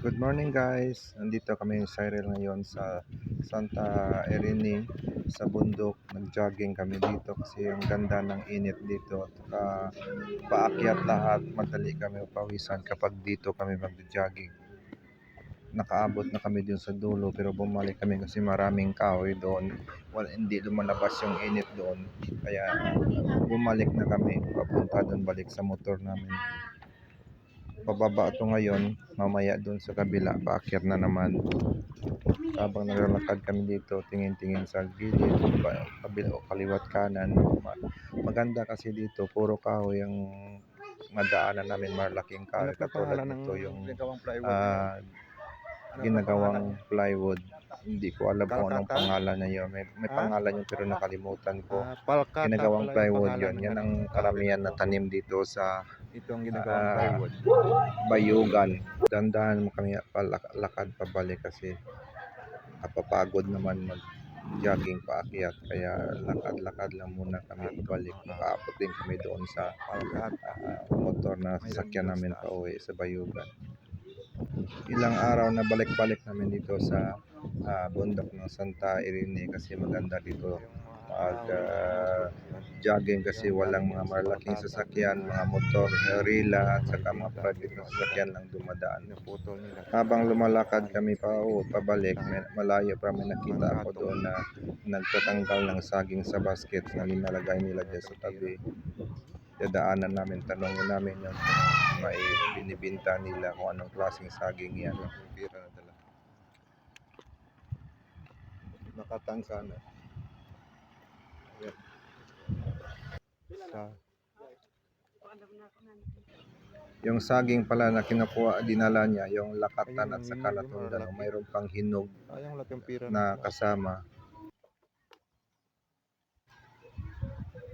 Good morning guys. Nandito kami sa Cyril ngayon sa Santa Irene sa bundok. Nag-jogging kami dito kasi yung ganda ng init dito. At saka paakyat lahat. Madali kami pawisan kapag dito kami mag-jogging. Nakaabot na kami dun sa dulo pero bumalik kami kasi maraming kahoy doon. Well, hindi lumalabas yung init doon. Kaya bumalik na kami. Papunta doon balik sa motor namin pababa ito ngayon mamaya doon sa kabila paakyat na naman. Habang naglalakad kami dito tingin-tingin sa gilid kabila o kaliwat kanan Ma- maganda kasi dito puro kahoy ang madaanan namin malaking kahoy. Katulad nito yung ah, ginagawang plywood hindi ko alam kung anong pangalan na yun may, may Ha? pangalan yun pero nakalimutan ko Ah, palkata ginagawang plywood yun yan ang karamihan na tanim dito sa Ito ang ginagawang Ah, plywood. bayugan. Dandahan mo kami palakad pabalik kasi napapagod naman mag-jogging paakyat. Kaya lakad-lakad lang muna kami pabalik. Makaabot din kami doon sa ah, motor na sasakyan namin pa uwi sa bayugan. Ilang araw na balik-balik namin dito sa ah, bundok ng Santa Irene kasi maganda dito mag ah, jogging kasi walang mga malaking sasakyan, mga motor, rila, at saka mga private na sasakyan lang dumadaan. Habang lumalakad kami pa o pabalik, may, malayo pa may nakita ako doon na nagtatanggal ng saging sa basket na linalagay nila dyan sa tabi. Dadaanan namin, tanongin namin yung may binibinta nila kung anong klaseng saging yan. Pira na dala. Nakatang sana. Ayan. Sa, yung saging pala na kinukuha, dinala niya, yung lakatan at saka latundan, mayroon pang hinog pira na kasama.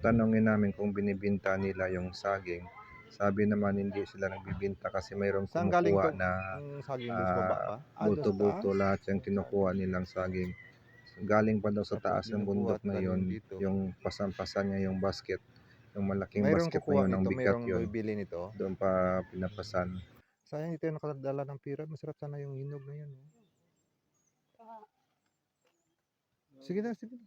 Tanongin namin kung binibinta nila yung saging. Sabi naman hindi sila nagbibinta kasi mayroong Saan galing kumukuha to? na Ang saging doon sa baba pa. Ah, doon sa buto-buto taas? lahat yung kinukuha nilang saging. Galing pa daw sa taas ng bundok na dito. yung pasan-pasan niya yung basket. Yung malaking Mayroong basket na kukuha yun, ang nito, bigat mayroong yun. bibili nito. Doon pa pinapasan. Sayang ito yung nakadala ng pira. Masarap sana yung hinog na yun. oh. Sige na, sige na.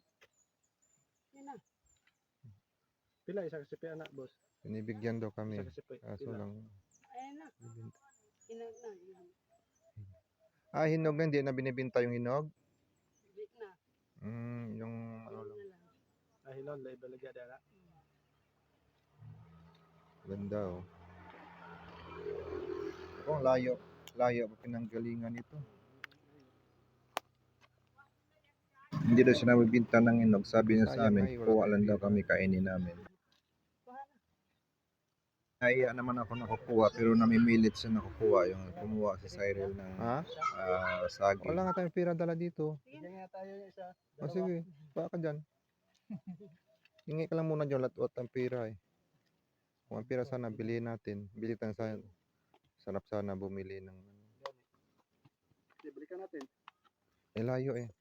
Pila isa kasi anak boss. Binibigyan daw kami. Isa kasi Kaso pila. lang. Ayan na, na. Hinog Ah, hinog na. Hindi na binibinta yung hinog. na. Mm, yung ano Hinog lang. na lang. Ah hilon lay balagya dala. Ganda oh. Kung layo, layo pa pinanggalingan ito. Hindi daw siya nabibinta ng inog. Sabi niya sa Sayang amin, ay, wala kuha tayong lang daw kami kainin namin. Naiya naman ako nakukuha pero namimilit siya nakukuha yung kumuha si Cyril ng Ha? ah, saging. Wala nga tayong pira dala dito. Bigyan nga tayo ng isa. O sige, baka dyan. Hingi ka lang muna dyan lahat ang pira eh. Kung ang pira sana, bilihin natin. Bili tayo sa sarap sana bumili ng Di balikan natin. eh layo eh.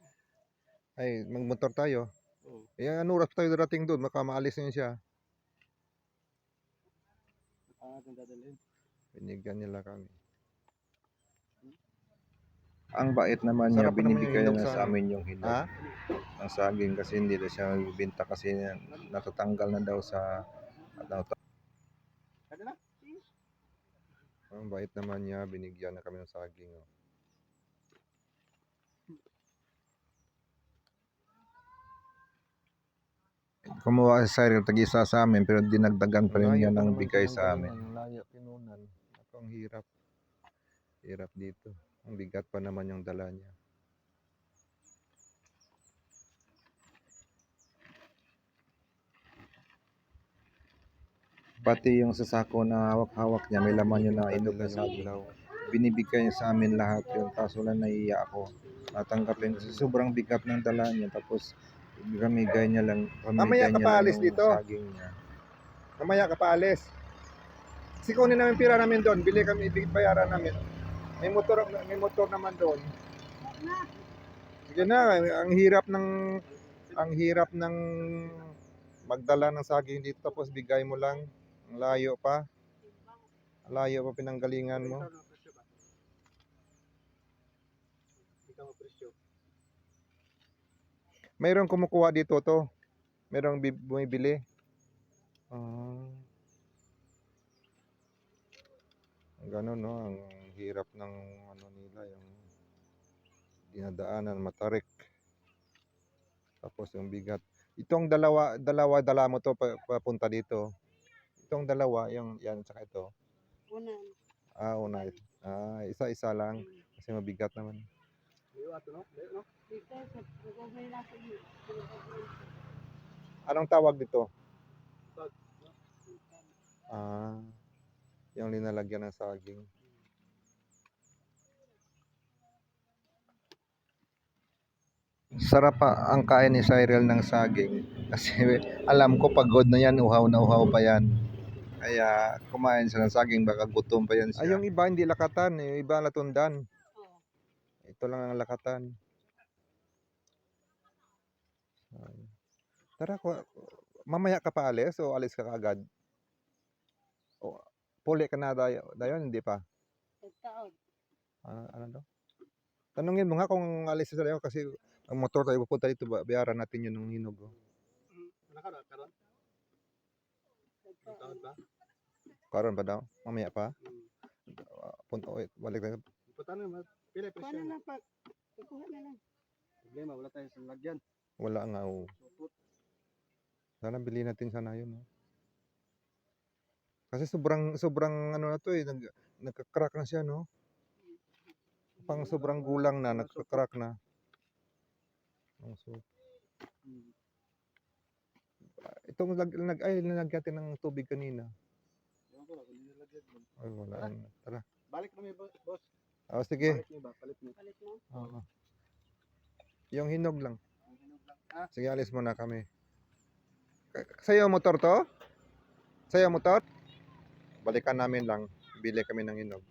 Ay, magmotor tayo. Oo. Eh, ano oras tayo darating doon? Baka maalis na yun siya. Kung dadalhin. Binigyan nila kami. Ang bait naman niya, Sarap naman yung niya sa sa amin yung hinog Ha? ng saging kasi hindi daw siya magbibinta kasi natatanggal na daw sa ano, na? Ang bait naman niya, binigyan na kami ng saging. Oh. Kumuha si Cyril tag-isa sa amin pero dinagdagan pa rin niya ng bigay sa amin. Layo pinunan. Ako ang hirap. Hirap dito. Ang bigat pa naman yung dala niya. Pati yung sasako na hawak-hawak niya, may laman yun na inog na ilaw. Binibigay niya sa amin lahat yun, kaso lang naiiya ako. Natanggapin kasi sobrang bigat ng dala niya, tapos pamigay niya lang, Mamaya pamigay ka niya pa lang alis yung dito. saging niya. Mamaya ka pa alis. Sikunin namin pira namin doon. Bili kami, bayaran namin. May motor, may motor naman doon. Sige na, ang hirap ng ang hirap ng magdala ng saging dito tapos bigay mo lang. Ang layo pa. Ang layo pa pinanggalingan mo. Ba? ka presyo. Mayroong kumukuha dito to. Mayroong bi- bumibili. Ah. Ganun no, ang hirap ng ano nila yung dinadaanan matarik. Tapos yung bigat. Itong dalawa, dalawa dala mo to pa- papunta dito. Itong dalawa, yung yan saka ito. Una. Ah, una. Ah, isa-isa lang kasi mabigat naman. Layo ato no? Layo no? Anong tawag dito? Ah, yung linalagyan ng saging. Sarap pa ang kain ni Cyril ng saging. Kasi alam ko pagod na yan, uhaw na uhaw pa yan. Kaya kumain siya ng saging, baka gutom pa yan siya. Ay, yung iba hindi lakatan, yung iba latundan. Ito lang ang lakatan. Tara, ku- mamaya ka pa alis o alis ka kaagad? O, puli ka na dayo, dayon, hindi pa? Tagtaon. Ah, ano daw? Tanungin mo nga kung alis sa dayo kasi ang motor tayo pupunta dito, ba- bayaran natin yun ng hinog. oh. Ano ka na? Karon? Ang taon Tagtaon. ba? Karon pa daw? Mamaya pa? Hmm. Punta, wait, balik tayo. Punta na. Pila Kuha presyo na na. lang pag. Kuha na lang. Problema, wala tayo sa lagyan. Wala nga, oh. Sana bilhin natin sana yun, no? Kasi sobrang, sobrang, ano na to eh, nag, nagka-crack na siya, no? Pang sobrang gulang na, nagka-crack na. Ang so, itong lag, nag, ay, nilagyan ng tubig kanina. Ay, wala. na. Tara. Balik na may boss. Oh, sige. Balik niyo ba? Palit niyo. Palit mo. Oo. Yung hinog lang. Ang hinog lang. Ah, Sige, alis muna kami. Ka- Sa'yo motor to? Sa'yo motor? Balikan namin lang. Bili kami ng hinog.